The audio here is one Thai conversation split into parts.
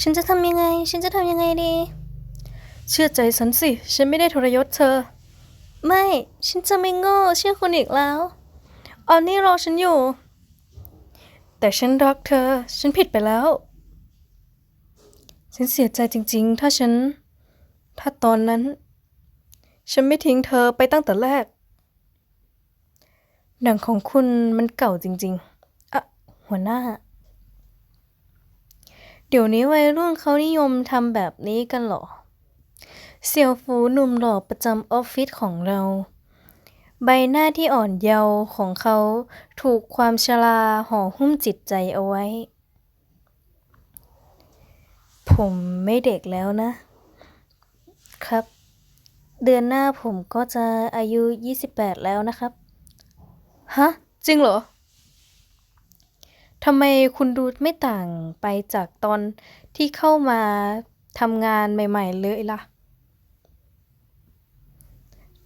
ฉันจะทำยังไง ฉันจะทำยังไงดี เชื่อใจฉันสิ ฉันไม่ได้ทรยศเธอ ไม่ ฉันจะไม่โง่เชื่อคุณอีกแล้วออนนี่รอฉันอยู่ แต่ฉันรักเธอ ฉันผิดไปแล้ว ฉันเสียใจจริง ๆ ถ้าฉัน ถ้าตอนนั้น ฉันไม่ทิ้งเธอไปตั้งแต่แรก หนังของคุณมันเก่าจริง ๆอะหัวหน้า เดี๋ยวนี้วัยรุ่นเขานิยมทำแบบนี้กันหรอ เสี่ยวฟูหนุ่มหล่อประจำออฟฟิศของเรา ใบหน้าที่อ่อนเยาว์ของเขาถูกความชราห่อหุ้มจิตใจเอาไว้ ผมไม่เด็กแล้วนะ ครับ เดือนหน้าผมก็จะอายุ 28 แล้วนะครับ ฮะ จริงเหรอ ทำไมคุณดูไม่ต่างไปจากตอนที่เข้ามาทำงานใหม่ ๆ เลยล่ะ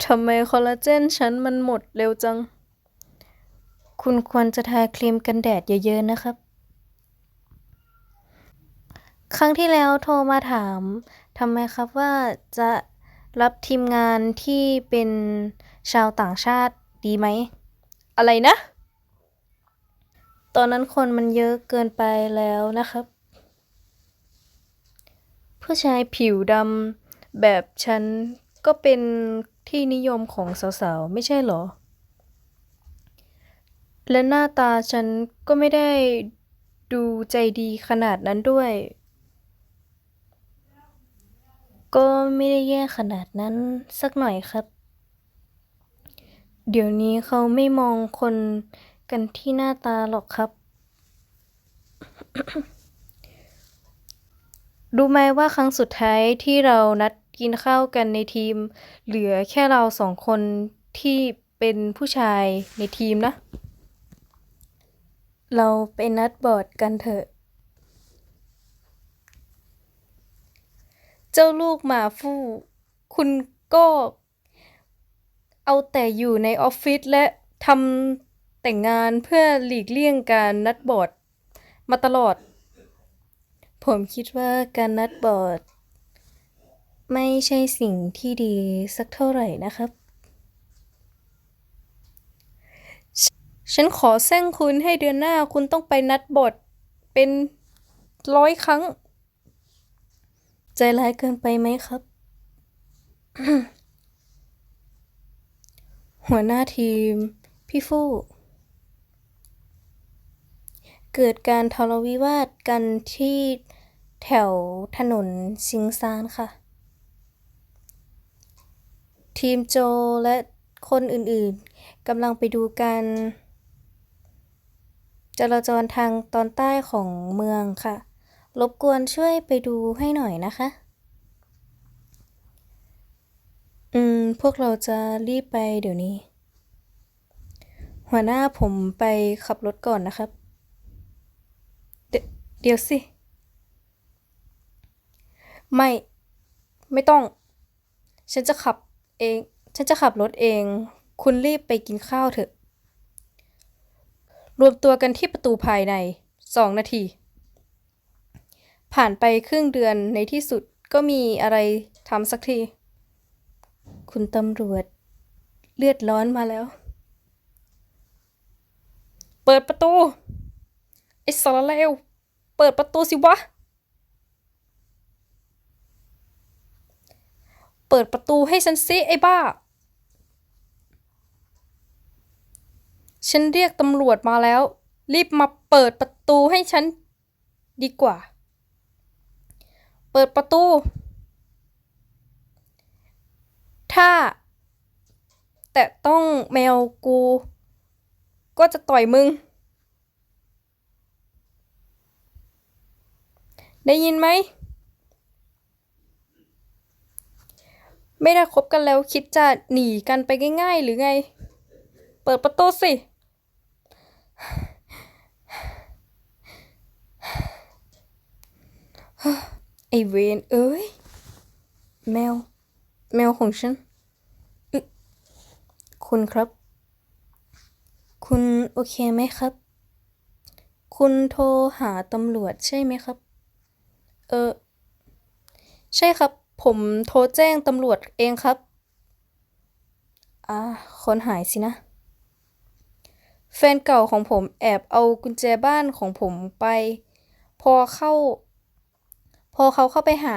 ทำไมคอลลาเจนฉันมันหมดเร็วจัง คุณควรจะทาครีมกันแดดเยอะ ๆ นะครับ ครั้งที่แล้วโทรมาถามทำไมครับว่าจะรับทีมงานที่เป็นชาวต่างชาติดีไหม อะไรนะ ตอนนั้นคนมันเยอะเกินไปแล้วนะครับ ผู้ชายผิวดำแบบฉันก็เป็นที่นิยมของสาวๆ ไม่ใช่เหรอ และหน้าตาฉันก็ไม่ได้ดูใจดีขนาดนั้นด้วย ก็ไม่ได้แย่ขนาดนั้นสักหน่อยครับ เดี๋ยวนี้เขาไม่มองคน กันที่หน้าตาหรอกครับ รู้ไหมว่าครั้งสุดท้ายที่เรานัดกินข้าวกันในทีม เหลือแค่เราสองคนที่เป็นผู้ชายในทีมนะ เราไปนัดบอร์ดกันเถอะ เจ้าลูกหมาฟู่ คุณก็เอาแต่อยู่ในออฟฟิศและทำ แต่งงานเพื่อหลีกเลี่ยงการนัดบอดมาตลอด ผมคิดว่าการนัดบอดไม่ใช่สิ่งที่ดีสักเท่าไหร่นะครับ ฉันขอแซงคุณให้เดือนหน้าคุณต้องไปนัดบอดเป็นร้อยครั้ง ใจร้ายเกินไปไหมครับ หัวหน้าทีม พี่ฟู่ เกิดการทะเลาะวิวาทกันที่แถวถนนซิงซานค่ะ ทีมโจและคนอื่นๆกำลังไปดูการจราจรทางตอนใต้ของเมืองค่ะ รบกวนช่วยไปดูให้หน่อยนะคะ อืม พวกเราจะรีบไปเดี๋ยวนี้ หัวหน้าผมไปขับรถก่อนนะครับ เดี๋ยวสิ ไม่ ไม่ต้อง ฉันจะขับเอง ฉันจะขับรถเอง คุณรีบไปกินข้าวเถอะ รวมตัวกันที่ประตูภายในสองนาที ผ่านไปครึ่งเดือนในที่สุดก็มีอะไรทำสักที คุณตำรวจ เลือดร้อนมาแล้ว เปิดประตู ไอ้สารเลว เปิดประตูสิวะ เปิดประตูให้ฉันสิไอ้บ้า ฉันเรียกตำรวจมาแล้ว รีบมาเปิดประตูให้ฉันดีกว่า เปิดประตู ถ้า แต่ต้องแมวกู ก็จะต่อยมึง ได้ยินไหม ไม่ได้คบกันแล้วคิดจะหนีกันไปง่ายๆ หรือไง เปิดประตูสิ ไอเวนเอ้ย แมว แมวของฉัน คุณครับ คุณโอเคไหมครับ คุณโทรหาตำรวจใช่ไหมครับ เออ ใช่ครับ ผมโทรแจ้งตำรวจเองครับ อ่า คนหายสินะ แฟนเก่าของผมแอบเอากุญแจบ้านของผมไป พอเข้า พอเขาเข้าไปหา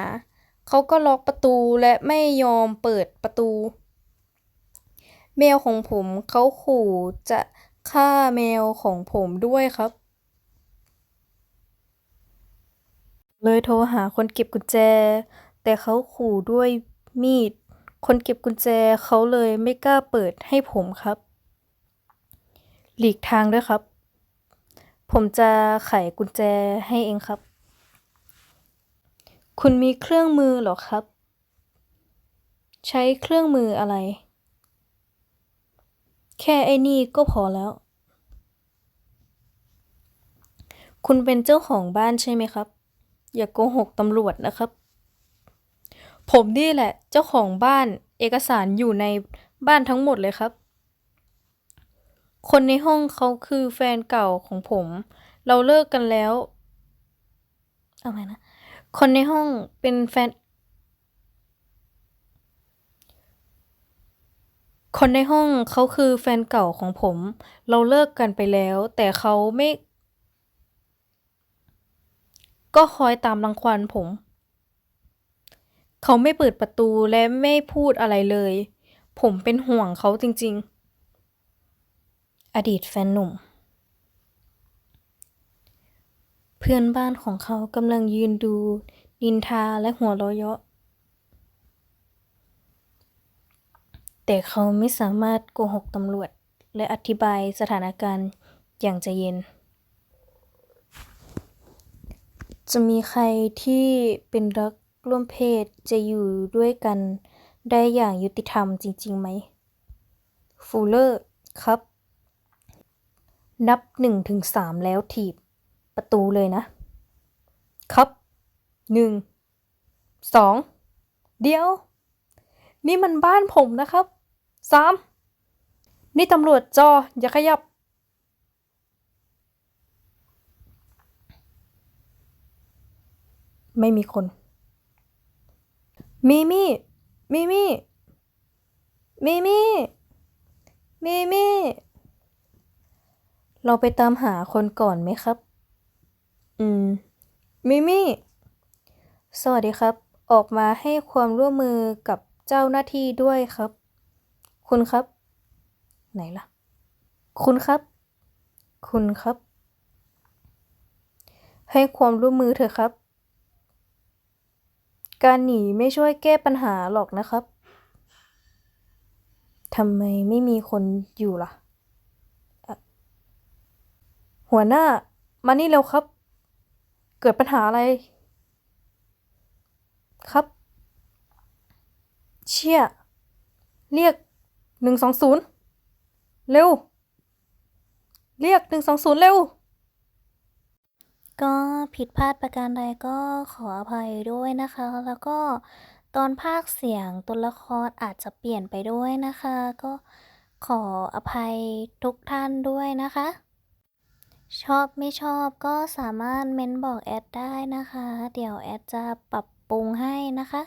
เขาก็ล็อกประตูและไม่ยอมเปิดประตู แมวของผมเขาขู่จะฆ่าแมวของผมด้วยครับ เลยโทรหาคนเก็บกุญแจ แต่เขาขู่ด้วยมีด คนเก็บกุญแจเขาเลยไม่กล้าเปิดให้ผมครับ หลีกทางด้วยครับ ผมจะไขกุญแจให้เองครับ คุณมีเครื่องมือหรอครับ ใช้เครื่องมืออะไร แค่ไอ้นี่ก็พอแล้ว คุณเป็นเจ้าของบ้านใช่ไหมครับ อย่ากโกหกตำรวจนะครับ ผมนี่แหละ เจ้าของบ้านเอกสารอยู่ในบ้านทั้งหมดเลยครับ คนในห้องเขาคือแฟนเก่าของผม เราเลิกกันแล้วเอาใหมนะ คนในห้องเป็นแฟน คนในห้องเขาคือแฟนเก่าของผม เราเลิกกันไปแล้ว แต่เขาไม่ ก็คอยตามรังควานผม เขาไม่เปิดประตูและไม่พูดอะไรเลย ผมเป็นห่วงเขาจริง ๆ อดีตแฟนหนุ่ม เพื่อนบ้านของเขากำลังยืนดูนินทาและหัวเราะเยาะแต่เขาไม่สามารถโกหกตำรวจ และอธิบายสถานการณ์อย่างใจเย็น จะมีใครที่เป็นรักร่วมเพศจะอยู่ด้วยกันได้อย่างยุติธรรมจริงๆไหม ฟูเลอร์ ครับ นับหนึ่งถึงสามแล้วถีบประตูเลยนะ ครับหนึ่งสองเดี๋ยว นี่มันบ้านผมนะครับสามนี่ตำรวจจออย่าขยับ ไม่มีคน มีมี่ มีมี่ มีมี่ มีมี่ เราไปตามหาคนก่อนไหมครับ อืม มิมี่ สวัสดีครับ ออกมาให้ความร่วมมือกับเจ้าหน้าที่ด้วยครับ คุณครับ ไหนล่ะ คุณครับ คุณครับ ให้ความร่วมมือเถอะครับ การหนีไม่ช่วยแก้ปัญหาหรอกนะครับทำไมไม่มีคนอยู่ล่ะเอ่อหัวหน้ามานี่เร็วครับ เกิดปัญหาอะไร ครับ เชี่ย เรียกหนึ่งสองศูนย์เร็ว เรียกหนึ่งสองศูนย์เร็ว ก็ผิดพลาดประการใดก็ขออภัยด้วยนะคะ แล้วก็ตอนภาคเสียงตัวละครอาจจะเปลี่ยนไปด้วยนะคะ ก็ขออภัยทุกท่านด้วยนะคะ ชอบไม่ชอบก็สามารถเม้นบอกแอดได้นะคะ เดี๋ยวแอดจะปรับปรุงให้นะคะ